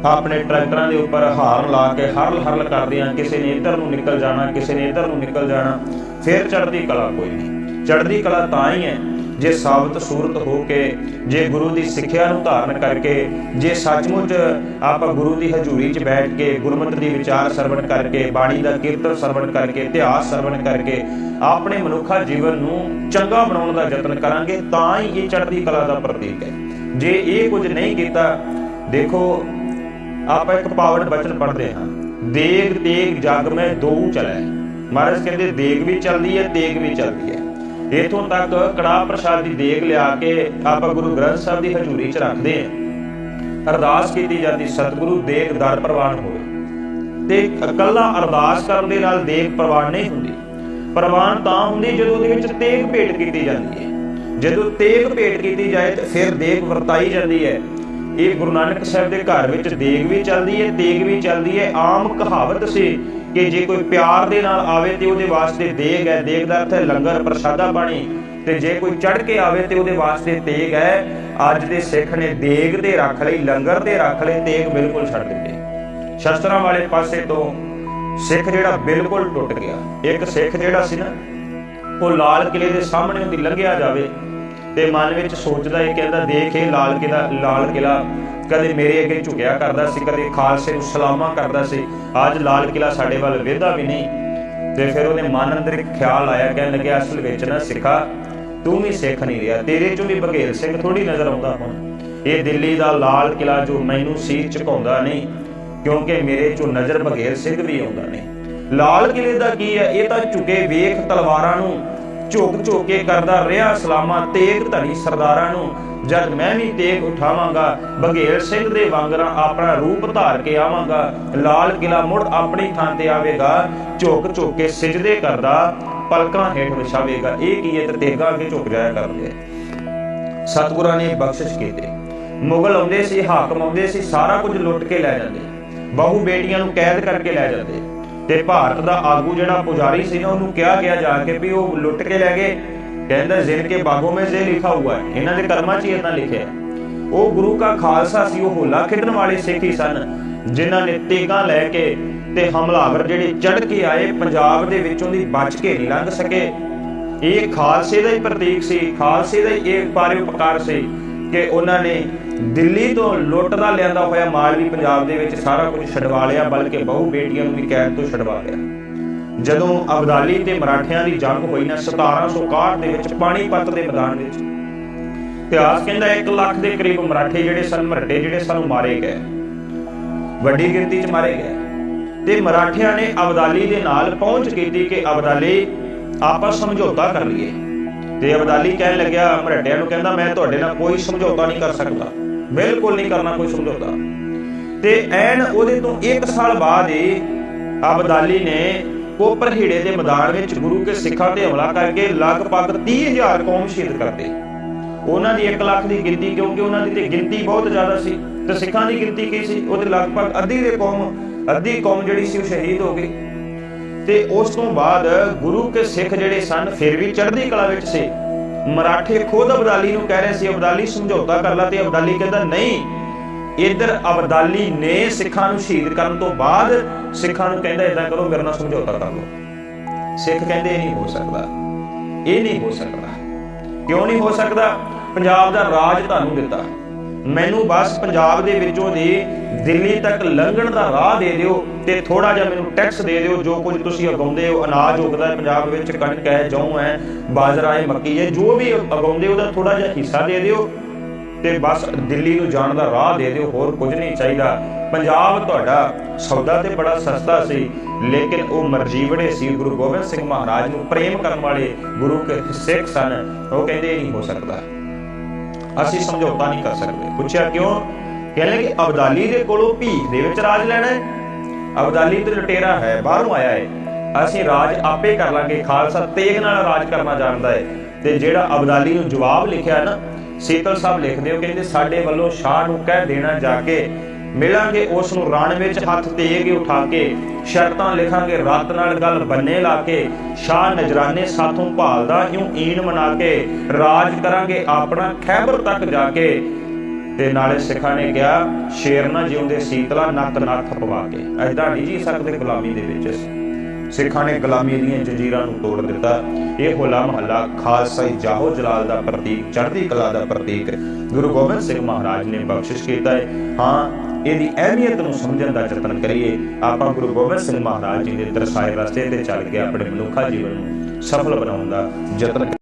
ਆਪਣੇ ਟਰੈਕਟਰਾਂ ਦੇ ਉੱਪਰ ਹਾਰ ਲਾ ਕੇ ਹਰਲ ਹਰਲ ਕਰਦੇ ਆ ਕਿਸੇ ਨੇ ਇੱਧਰ ਨੂੰ ਨਿਕਲ ਜਾਣਾ, ਕਿਸੇ ਨੇ ਇੱਧਰ ਨੂੰ ਨਿਕਲ ਜਾਣਾ, ਫਿਰ ਚੜ੍ਹਦੀ ਕਲਾ ਕੋਈ ਨਹੀਂ। ਚੜ੍ਹਦੀ ਕਲਾ ਤਾਂ ਹੀ ਹੈ ਜੇ ਸਾਬਤ ਸੂਰਤ ਹੋ ਕੇ ਜੇ ਗੁਰੂ ਦੀ ਸਿੱਖਿਆ ਨੂੰ ਧਾਰਨ ਕਰਕੇ ਜੇ ਸੱਚਮੁੱਚ ਆਪਾਂ ਗੁਰੂ ਦੀ ਹਜ਼ੂਰੀ 'ਚ ਬੈਠ ਕੇ ਗੁਰਮਤਿ ਦੀ ਵਿਚਾਰ ਸਰਵਣ ਕਰਕੇ, ਬਾਣੀ ਦਾ ਕੀਰਤਨ ਸਰਵਣ ਕਰਕੇ, ਇਤਿਹਾਸ ਸਰਵਣ ਕਰਕੇ ਆਪਣੇ ਮਨੁੱਖਾ ਜੀਵਨ ਨੂੰ ਚੰਗਾ ਬਣਾਉਣ ਦਾ ਯਤਨ ਕਰਾਂਗੇ, ਤਾਂ ਹੀ ਇਹ ਚੜ੍ਹਦੀ ਕਲਾ ਦਾ ਪ੍ਰਤੀਕ ਹੈ। ਜੇ ਇਹ ਕੁਝ ਨਹੀਂ ਕੀਤਾ, ਦੇਖੋ, ਆਪਾਂ ਇੱਕ ਪਾਵਨ ਬਚਨ ਪੜ੍ਹਦੇ ਹਾਂ। ਦੇਗ ਤੇਗ ਜਗ ਮੈਂ ਦੋ ਚਲੈ। ਮਹਾਰਾਜ ਕਹਿੰਦੇ, ਦੇਗ ਵੀ ਚੱਲਦੀ ਹੈ, ਤੇਗ ਵੀ ਚੱਲਦੀ ਹੈ। ਇਥੋਂ ਤੱਕ ਕੜਾਹ ਪ੍ਰਸ਼ਾਦ ਦੀ ਦੇਗ ਲਿਆ ਕੇ ਆਪਾਂ ਗੁਰੂ ਗ੍ਰੰਥ ਸਾਹਿਬ ਦੀ ਹਜ਼ੂਰੀ 'ਚ ਰੱਖਦੇ ਹਾਂ। ਅਰਦਾਸ ਕੀਤੀ ਜਾਂਦੀ, ਸਤਿਗੁਰੂ ਦੇਗ ਦਰ ਪ੍ਰਵਾਨ ਹੋਵੇ। ਤੇ ਇਕੱਲਾ ਅਰਦਾਸ ਕਰਨ ਦੇ ਨਾਲ ਦੇਗ ਪ੍ਰਵਾਨ ਨਹੀਂ ਹੁੰਦੀ। ਪ੍ਰਵਾਨ ਤਾਂ ਹੁੰਦੀ ਜਦੋਂ ਉਹਦੇ ਵਿੱਚ ਤੇਗ ਭੇਟ ਕੀਤੀ ਜਾਂਦੀ ਹੈ। ਜਦੋਂ ਤੇਗ ਭੇਟ ਕੀਤੀ ਜਾਏ ਤੇ ਫਿਰ ਦੇਗ ਵਰਤਾਈ ਜਾਂਦੀ ਹੈ। ਇਹ ਗੁਰੂ ਨਾਨਕ ਸਾਹਿਬ ਦੇ ਘਰ ਵਿੱਚ ਦੇਗ ਵੀ ਚੱਲਦੀ ਹੈ, ਤੇਗ ਵੀ ਚੱਲਦੀ ਹੈ, ਆਮ ਕਹਾਵਤ ਸੀ ਕਿ ਜੇ ਕੋਈ ਪਿਆਰ ਦੇ ਨਾਲ ਆਵੇ ਤੇ ਉਹਦੇ ਵਾਸਤੇ ਦੇਗ ਹੈ, ਦੇਗ ਦਾ ਅਰਥ ਹੈ ਲੰਗਰ ਪ੍ਰਸ਼ਾਦਾ ਪਾਣੀ ਤੇ ਜੇ ਕੋਈ ਚੜ ਕੇ ਆਵੇ ਤੇ ਉਹਦੇ ਵਾਸਤੇ ਤੇਗ ਹੈ। ਅੱਜ ਦੇ ਸਿੱਖ ਨੇ ਦੇਗ ਤੇ ਰੱਖ ਲਈ, ਲੰਗਰ ਤੇ ਰੱਖ ਲਈ ਤੇਗ ਬਿਲਕੁਲ ਛੱਡ ਦਿੱਤੇ। ਸ਼ਸਤਰਾਂ ਵਾਲੇ ਪਾਸੇ ਤੋਂ ਸਿੱਖ ਜਿਹੜਾ ਬਿਲਕੁਲ ਟੁੱਟ ਗਿਆ। ਇੱਕ ਸਿੱਖ ਜਿਹੜਾ ਸੀ ਨਾ, ਉਹ ਲਾਲ ਕਿਲੇ ਦੇ ਸਾਹਮਣੇ ਉਹਦੀ ਲੰਘਿਆ ਜਾਵੇ ਤੇ ਮਨ ਵਿੱਚ ਸੋਚਦਾ ਇਹ ਕਹਿੰਦਾ, ਦੇਖ ਇਹ ਲਾਲ ਕਿਲਾ ਲਾਲ ਕਿਲਾ ਕਦੇ ਮੇਰੇ ਅੱਗੇ ਝੁਕਿਆ ਕਰਦਾ ਸੀ, ਕਦੇ ਖਾਲਸੇ ਨੂੰ ਸਲਾਮਾ ਕਰਦਾ ਸੀ। ਅੱਜ ਲਾਲ ਕਿਲਾ ਸਾਡੇ ਵੱਲ ਵੇਦਾ ਵੀ ਨਹੀਂ। ਤੇ ਫਿਰ ਉਹਨੇ ਮਨ ਅੰਦਰ ਇੱਕ ਖਿਆਲ ਆਇਆ, ਕਹਿਣ ਲੱਗਿਆ, ਅਸਲ ਵਿੱਚ ਨਾ ਸਿੱਖਾ, ਤੂੰ ਵੀ ਸਿੱਖ ਨਹੀਂ ਰਿਹਾ। ਤੇਰੇ ਚੋਂ ਵੀ ਬਘੇਲ ਸਿੰਘ ਥੋੜੀ ਨਜ਼ਰ ਆਉਂਦਾ ਹੁਣ। ਇਹ ਦਿੱਲੀ ਦਾ ਲਾਲ ਕਿਲਾ ਜੋ ਮੈਨੂੰ ਸੀਰ ਝੁਕਾਉਂਦਾ ਨਹੀਂ, ਕਿਉਂਕਿ ਮੇਰੇ ਚੋਂ ਨਜ਼ਰ ਬਘੇਲ ਸਿੰਘ ਵੀ ਆਉਂਦਾ ਨਹੀਂ। ਲਾਲ ਕਿਲੇ ਦਾ ਕੀ ਹੈ? ਇਹ ਤਾਂ ਝੁਕੇ ਵੇਖ ਤਲਵਾਰਾਂ ਨੂੰ ਝੁਕ ਝੁਕ ਕੇ ਕਰਦਾ ਰਿਹਾ ਸਲਾਮਾ, ਤੇਗ ਧੜੀ ਸਰਦਾਰਾਂ ਨੂੰ। ਜਦ ਮੈਂ ਵੀ ਤੇਗ ਉਠਾਵਾਂਗਾ, ਬਘੇਲ ਸਿੰਘ ਦੇ ਵਾਂਗਰਾਂ ਆਪਣਾ ਰੂਪ ਧਾਰ ਕੇ ਆਵਾਂਗਾ, ਲਾਲ ਕਿਲਾ ਮੁੜ ਆਪਣੀ ਥਾਂ ਤੇ ਆਵੇਗਾ, ਝੁਕ ਝੁਕ ਕੇ ਸਿਜਦੇ ਕਰਦਾ, ਪਲਕਾਂ ਹੇਠ ਵਿਛਾਵੇਗਾ, ਇਹ ਕੀ ਹੈ ਤੇ ਤੇਗਾ ਅੱਗੇ ਝੁਕ ਜਾਇਆ ਕਰਦੇ। ਸਤਿਗੁਰਾਂ ਨੇ ਬਖਸ਼ਿਸ਼ ਕੀਤੇ। ਮੁਗਲ ਆਉਂਦੇ ਸੀ, ਹਾਕਮ ਆਉਂਦੇ ਸੀ, ਸਾਰਾ ਕੁਝ ਲੁੱਟ ਕੇ ਲੈ ਜਾਂਦੇ। ਬਹੁ ਬੇਟੀਆਂ ਨੂੰ ਕੈਦ ਕਰਕੇ ਲੈ ਜਾਂਦੇ। ਤੇ ਭਾਰਤ ਦਾ ਆਗੂ ਜਿਹੜਾ ਪੁਜਾਰੀ ਸੀ ਨਾ, ਉਹਨੂੰ ਕਿਹਾ ਗਿਆ ਜਾ ਕੇ ਵੀ ਉਹ ਲੁੱਟ ਕੇ ਲੈ ਗਏ। ਕਹਿੰਦਾ ਜ਼ਿਲ ਕੇ ਬਾਗੋਂ ਵਿੱਚ ਇਹ ਲਿਖਾ ਹੁਆ ਹੈ, ਇਹਨਾਂ ਦੇ ਕਰਮਾਂ 'ਚ ਹੀ ਇਦਾਂ ਲਿਖਿਆ ਹੈ। ਉਹ ਗੁਰੂ ਕਾ ਖਾਲਸਾ ਸੀ, ਉਹ ਹੋਲਾ ਖੇਡਣ ਵਾਲੇ ਸਿੱਖ ਹੀ ਸਨ, ਜਿਨ੍ਹਾਂ ਨੇ ਤੇਗਾਂ ਲੈ ਕੇ ਤੇ ਹਮਲਾਵਰ ਜਿਹੜੇ ਚੜ ਕੇ ਆਏ, ਪੰਜਾਬ ਦੇ ਵਿੱਚੋਂ ਦੀ ਬਚ ਕੇ ਨਹੀਂ ਲੰਘ ਸਕੇ। ਇਹ ਖਾਲਸੇ ਦਾ ਹੀ ਪ੍ਰਤੀਕ ਸੀ, ਖਾਲਸੇ ਦਾ ਹੀ ਇਹ ਪਰਉਪਕਾਰ ਸੀ ਕਿ ਉਹਨਾਂ ਨੇ ਦਿੱਲੀ ਤੋਂ ਲੁੱਟ ਦਾ ਲਿਆਂਦਾ ਹੋਇਆ ਮਾਲ ਵੀ ਪੰਜਾਬ ਦੇ ਵਿੱਚ ਸਾਰਾ ਕੁਝ ਛਡਵਾ ਲਿਆ, ਬਲਕਿ ਬਹੁ ਬੇਟੀਆਂ ਨੂੰ ਵੀ ਕੈਦ ਤੋਂ ਛਡਵਾ ਲਿਆ। ਜਦੋਂ ਅਬਦਾਲੀ ਤੇ ਮਰਾਠਿਆਂ ਦੀ ਜੰਗ ਹੋਈ ਨਾ 1761 ਦੇ ਵਿੱਚ ਪਾਣੀਪਤ ਦੇ ਮੈਦਾਨ ਵਿੱਚ ਇਤਿਹਾਸ ਕਹਿੰਦਾ 1 ਲੱਖ ਦੇ ਕਰੀਬ ਮਰਾਠੇ ਜਿਹੜੇ ਸਨ, ਮਰਡੇ ਜਿਹੜੇ ਸਾਨੂੰ ਮਾਰੇ ਗਏ। ਵੱਡੀ ਗਿਣਤੀ 'ਚ ਮਾਰੇ ਗਏ। ਤੇ ਮਰਾਠਿਆਂ ਨੇ ਅਬਦਾਲੀ ਦੇ ਨਾਲ ਪਹੁੰਚ ਕੀਤੀ ਕਿ ਅਬਦਾਲੀ ਆਪਾਂ ਸਮਝੌਤਾ ਕਰ ਲਈਏ। ਤੇ ਅਬਦਾਲੀ ਕਹਿਣ ਲੱਗਿਆ ਮਰੱਡਿਆਂ ਨੂੰ ਕਹਿੰਦਾ, ਮੈਂ ਤੁਹਾਡੇ ਨਾਲ ਕੋਈ ਸਮਝੌਤਾ ਨਹੀਂ ਕਰ ਸਕਦਾ। ਬਿਲਕੁਲ ਨਹੀਂ ਕਰਨਾ ਕੋਈ ਸਮਝੌਤਾ। ਤੇ ਐਨ ਉਹਦੇ ਤੋਂ 1 ਸਾਲ ਬਾਅਦ ਹੀ ਅਬਦਾਲੀ ਨੇ ਕੋਪਰ ਹੀੜੇ ਦੇ ਮੈਦਾਨ ਵਿੱਚ ਗੁਰੂ ਕੇ ਸਿੱਖਾਂ ਤੇ ਹਮਲਾ ਕਰਕੇ ਲਗਭਗ 30000 ਕੌਮ ਸ਼ਹੀਦ ਕਰਦੇ। ਉਹਨਾਂ ਦੀ 1 ਲੱਖ ਦੀ ਗਿਣਤੀ ਕਿਉਂਕਿ ਉਹਨਾਂ ਦੀ ਤੇ ਗਿਣਤੀ ਬਹੁਤ ਜ਼ਿਆਦਾ ਸੀ, ਤੇ ਸਿੱਖਾਂ ਦੀ ਗਿਣਤੀ ਕੀ ਸੀ? ਉਹਦੇ ਲਗਭਗ ਅੱਧੀ ਦੇ ਕੌਮ, ਅੱਧੀ ਕੌਮ ਜਿਹੜੀ ਸੀ ਉਹ ਸ਼ਹੀਦ ਹੋ ਗਈ। ਤੇ ਉਸ ਤੋਂ ਬਾਅਦ ਗੁਰੂ ਕੇ ਸਿੱਖ ਜਿਹੜੇ ਸਨ, ਫਿਰ ਵੀ ਚੜ੍ਹਦੀ ਕਲਾ ਵਿੱਚ ਸੀ। ਮਰਾਠੇ ਖੁਦ ਅਬਦਾਲੀ ਨੂੰ ਕਹਿ ਰਹੇ ਸੀ, ਅਬਦਾਲੀ ਸਮਝੌਤਾ ਕਰ ਲੈ ਤੇ ਅਬਦਾਲੀ ਕਹਿੰਦਾ, ਨਹੀਂ ਇਧਰ ਅਬਦਾਲੀ ਨੇ ਸਿੱਖਾਂ ਨੂੰ ਸ਼ਹੀਦ ਕਰਨ ਤੋਂ ਬਾਅਦ ਸਿੱਖਾਂ ਨੂੰ ਕਹਿੰਦਾ ਇਦਾਂ ਕਰੋ, ਮੇਰੇ ਨਾਲ ਸਮਝੌਤਾ ਕਰ ਲਓ। ਸਿੱਖ ਕਹਿੰਦੇ ਇਹ ਨਹੀਂ ਹੋ ਸਕਦਾ। ਇਹ ਨਹੀਂ ਹੋ ਸਕਦਾ। ਕਿਉਂ ਨਹੀਂ ਹੋ ਸਕਦਾ? ਪੰਜਾਬ ਦਾ ਰਾਜ ਤੁਹਾਨੂੰ ਦਿੱਤਾ। ਮੈਨੂੰ ਬਸ ਪੰਜਾਬ ਦੇ ਵਿੱਚੋਂ ਦੀ ਦਿੱਲੀ ਤੱਕ ਲੰਘਣ ਦਾ ਰਾਹ ਦੇ ਦਿਓ ਤੇ ਥੋੜਾ ਜਿਹਾ ਮੈਨੂੰ ਟੈਕਸ ਦੇ ਦਿਓ, ਜੋ ਕੁਝ ਤੁਸੀਂ ਉਗਾਉਂਦੇ ਹੋ। ਅਨਾਜ ਉਗਦਾ ਹੈ, ਪੰਜਾਬ ਵਿੱਚ ਕਣਕ ਹੈ, ਜੌਂ ਹੈ, ਬਾਜਰਾ ਹੈ, ਮੱਕੀ ਹੈ, ਜੋ ਵੀ ਉਗਾਉਂਦੇ ਉਹਦਾ ਥੋੜਾ ਜਿਹਾ ਹਿੱਸਾ ਦੇ ਦਿਓ। ਤੇ ਬਸ ਦਿੱਲੀ ਨੂੰ ਜਾਣ ਦਾ ਰਾਹ ਦੇ ਦਿਓ, ਹੋਰ ਕੁਝ ਨਹੀਂ ਚਾਹੀਦਾ। ਪੰਜਾਬ ਤੁਹਾਡਾ ਸੌਦਾ ਤੇ ਬੜਾ ਸਸਤਾ ਸੀ, ਲੇਕਿਨ ਉਹ ਮਰਜੀਵੜੇ ਸੀ ਗੁਰੂ ਗੋਬਿੰਦ ਸਿੰਘ ਮਹਾਰਾਜ ਨੂੰ ਪ੍ਰੇਮ ਕਰਨ ਵਾਲੇ ਗੁਰੂ ਕੇ ਸਿੱਖ ਸਨ। ਉਹ ਕਹਿੰਦੇ ਨਹੀਂ ਹੋ ਸਕਦਾ। ਅਸੀਂ ਸਮਝੌਤਾ ਨਹੀਂ ਕਰ ਸਕਦੇ। ਪੁੱਛਿਆ ਕਿਉਂ? ਕਹਿੰਦੇ ਕਿ ਅਬਦਾਲੀ ਦੇ ਕੋਲੋਂ ਭੀਖ ਦੇ ਵਿੱਚ ਰਾਜ ਲੈਣਾ ਹੈ। ਅਬਦਾਲੀ ਤੇ ਲਟੇਰਾ ਹੈ, ਬਾਹਰੋਂ ਆਇਆ ਹੈ। ਅਸੀਂ ਰਾਜ ਆਪੇ ਕਰ ਲਾਂਗੇ। ਖਾਲਸਾ ਤੇਗ ਨਾਲ ਰਾਜ ਕਰਨਾ ਜਾਣਦਾ ਹੈ। ਤੇ ਜਿਹੜਾ ਅਬਦਾਲੀ ਨੂੰ ਜਵਾਬ ਲਿਖਿਆ ਨਾ ਸੀਤਲ ਸਾਹਿਬ ਲਿਖਦੇ ਹੋ, ਕਹਿੰਦੇ ਸਾਡੇ ਵੱਲੋਂ ਸ਼ਾਹ ਨੂੰ ਕਹਿ ਦੇਣਾ ਜਾ ਕੇ ਮਿਲਾਂਗੇ, ਉਸ ਨੂੰ ਰਣ ਵਿੱਚ ਹੱਥ ਤੇਗ ਉਠਾ ਕੇ, ਸ਼ਰਤਾਂ ਲਿਖਾਂਗੇ, ਰਾਤ ਨਾਲ ਗੱਲ ਬੰਨੇ ਲਾ ਕੇ, ਸ਼ਾਹ ਨਜਰਾਨੇ ਸਾਥੋਂ ਭਾਲਦਾ ਇਉਂ ਈਣ ਮਨਾ ਕੇ, ਰਾਜ ਕਰਾਂਗੇ ਆਪਣਾ ਖੈਬਰ ਤੱਕ ਜਾ ਕੇ। ਤੇ ਨਾਲੇ ਸਿੱਖਾਂ ਨੇ ਕਿਹਾ, ਸ਼ੇਰ ਨਾ ਜਿਉਂਦੇ ਸੀਤਲਾ ਨੱਕ ਨੱਕ ਪਵਾ ਕੇ। ਐਦਾਂ ਨਹੀਂ ਜੀ ਸਕਦੇ ਗੁਲਾਮੀ ਦੇ ਵਿੱਚ। ਸਿੱਖਾਂ ਨੇ ਗੁਲਾਮੀ ਦੀਆਂ ਜੰਜੀਰਾਂ ਨੂੰ ਤੋੜ ਦਿੱਤਾ। ਇਹ ਹੋਲਾ ਮਹੱਲਾ ਖਾਲਸਾ ਜਾਹੋ ਜਲਾਲ ਦਾ ਪ੍ਰਤੀਕ, ਚੜ੍ਹਦੀ ਕਲਾ ਦਾ ਪ੍ਰਤੀਕ। ਗੁਰੂ ਗੋਬਿੰਦ ਸਿੰਘ ਮਹਾਰਾਜ ਨੇ ਬਖਸ਼ਿਸ਼ ਕੀਤਾ ਹੈ। ਹਾਂ, ਇਹਦੀ ਅਹਿਮੀਅਤ ਨੂੰ ਸਮਝਣ ਦਾ ਯਤਨ ਕਰੀਏ। ਆਪਾਂ ਗੁਰੂ ਗੋਬਿੰਦ ਸਿੰਘ ਮਹਾਰਾਜ ਜੀ ਦੇ ਦਰਸਾਏ ਰਸਤੇ ਤੇ ਚੱਲ ਕੇ ਆਪਣੇ ਮਨੁੱਖਾ ਜੀਵਨ ਨੂੰ ਸਫਲ ਬਣਾਉਣ ਦਾ ਯਤਨ